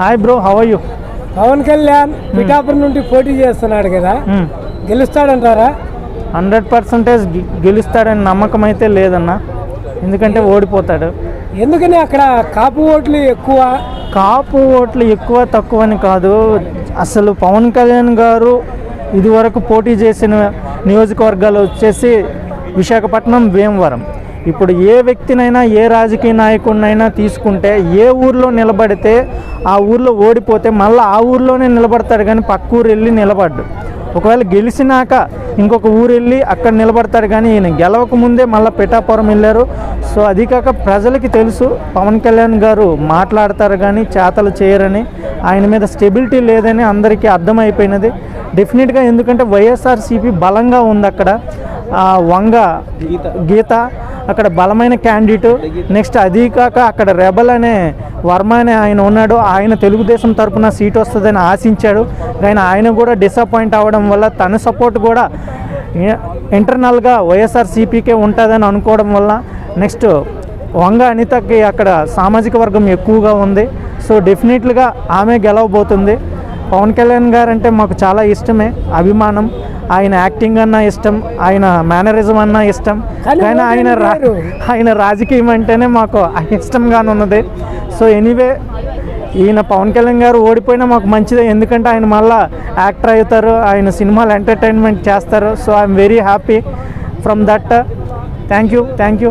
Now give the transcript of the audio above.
Hi bro how you Pawan Kalyan Pithapuram నుండి పోటీ చేస్తున్నాడు కదా. గెలుస్తాడంటారా? హండ్రెడ్ పర్సెంటేజ్ గెలుస్తాడని నమ్మకం అయితే లేదన్న. ఎందుకంటే ఓడిపోతాడు. ఎందుకని అక్కడ కాపు ఓట్లు ఎక్కువ? కాపు ఓట్లు ఎక్కువ తక్కువ అని కాదు. అసలు పవన్ కళ్యాణ్ గారు ఇదివరకు పోటీ చేసిన నియోజకవర్గాలు వచ్చేసి విశాఖపట్నం భీమవరం ఇప్పుడు ఏ వ్యక్తినైనా ఏ రాజకీయ నాయకుడినైనా తీసుకుంటే ఏ ఊర్లో నిలబడితే ఆ ఊర్లో ఓడిపోతే మళ్ళీ ఆ ఊర్లోనే నిలబడతాడు కానీ పక్క ఊరు వెళ్ళి నిలబడ్డు. ఒకవేళ గెలిచినాక ఇంకొక ఊరు వెళ్ళి అక్కడ నిలబడతాడు కానీ ఈయన గెలవక ముందే మళ్ళీ పిఠాపురం వెళ్ళారు. సో అది కాక ప్రజలకి తెలుసు పవన్ కళ్యాణ్ గారు మాట్లాడతారు కానీ చేతలు చేయరని ఆయన మీద స్టెబిలిటీ లేదని అందరికీ అర్థమైపోయినది. డెఫినెట్గా ఎందుకంటే వైఎస్ఆర్సీపీ బలంగా ఉంది అక్కడ. ఆ, వంగ గీత అక్కడ బలమైన క్యాండిడేట్ నెక్స్ట్ అది కాక అక్కడ రెబల్ అనే వర్మ అనే ఆయన ఉన్నాడు. ఆయన తెలుగుదేశం తరపున సీట్ వస్తుందని ఆశించాడు. కానీ ఆయన కూడా డిసప్పాయింట్ అవ్వడం వల్ల తన సపోర్ట్ కూడా ఇంటర్నల్గా వైఎస్ఆర్సీపీకే ఉంటుందని అనుకోవడం వల్ల నెక్స్ట్ వంగ అనితకి అక్కడ సామాజిక వర్గం ఎక్కువగా ఉంది. సో డెఫినెట్లుగా ఆమె గెలవబోతుంది. పవన్ కళ్యాణ్ గారు అంటే మాకు చాలా ఇష్టమే అభిమానం. ఆయన యాక్టింగ్ అన్నా ఇష్టం ఆయన మేనరిజం అన్నా ఇష్టం. కానీ ఆయన. ఆయన రాజకీయం అంటేనే మాకు ఇష్టంగానే ఉన్నది. సో ఎనీవే ఈయన పవన్ కళ్యాణ్ గారు ఓడిపోయినా మాకు మంచిదే. ఎందుకంటే ఆయన మళ్ళా యాక్టర్ అవుతారు ఆయన సినిమాలు ఎంటర్టైన్మెంట్ చేస్తారు. So I'm very happy from that. Thank you thank you.